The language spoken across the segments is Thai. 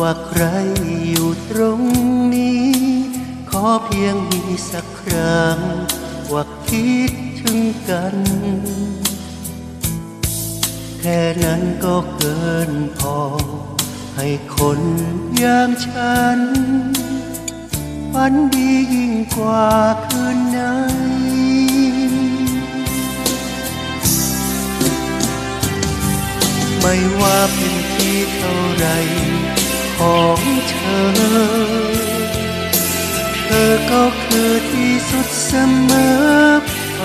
ว่าใครอยู่ตรงนี้ ขอเพียงมีสักครั้ง ว่าคิดถึงกัน แค่นั้นก็เกินพอ ให้คนอย่างฉันฝันดียิ่งกว่าคืนไหนไม่ว่าเป็นที่เท่าไร ของเธอ เธอก็คือที่สุดเสมอไป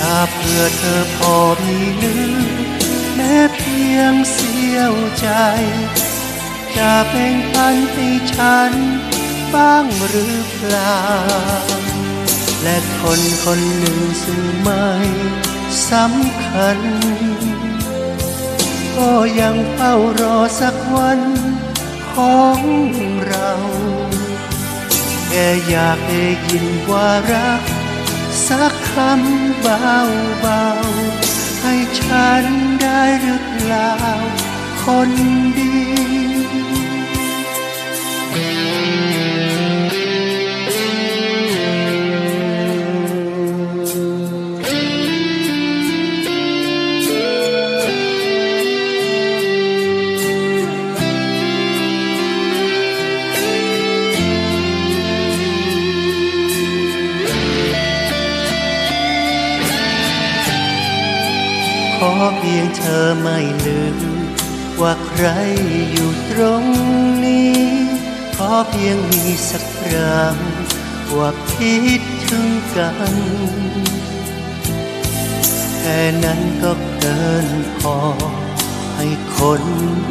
ถ้าเพื่อเธอพอมีเหลือแม้เพียงเสี้ยวใจ จะแบ่งปันให้ฉันบ้างหรือเปล่า และคนคนหนึ่งซึ่งไม่สำคัญ ก็ยังเฝ้ารอสักวันของเราแค่อยากได้ยินว่ารัก สักคำเบาๆให้ฉันได้หรือเปล่าคนดี เพียงเธอไม่ลืม ว่าใครอยู่ตรงนี้ ขอเพียงมีสักครั้งว่าคิดถึงกัน แค่นั้นก็เกินพอ ให้คน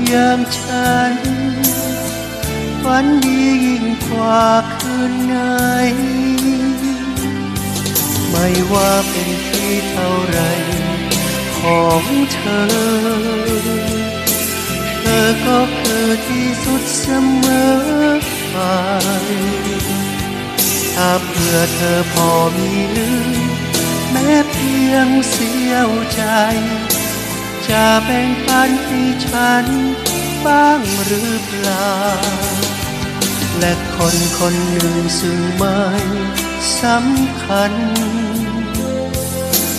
อย่างฉันฝันดียิ่งกว่าคืนไหน ไม่ว่าเป็นที่เท่าไร ของเธอ เธอก็คือที่สุดเสมอไปถ้าเพื่อเธอพอมีหลือแม้เพียงเสี้ยวใจ จะแบ่งปันให้ฉันบ้างหรือเปล่า และคนคนหนึ่งซึ่งไม่สำคัญ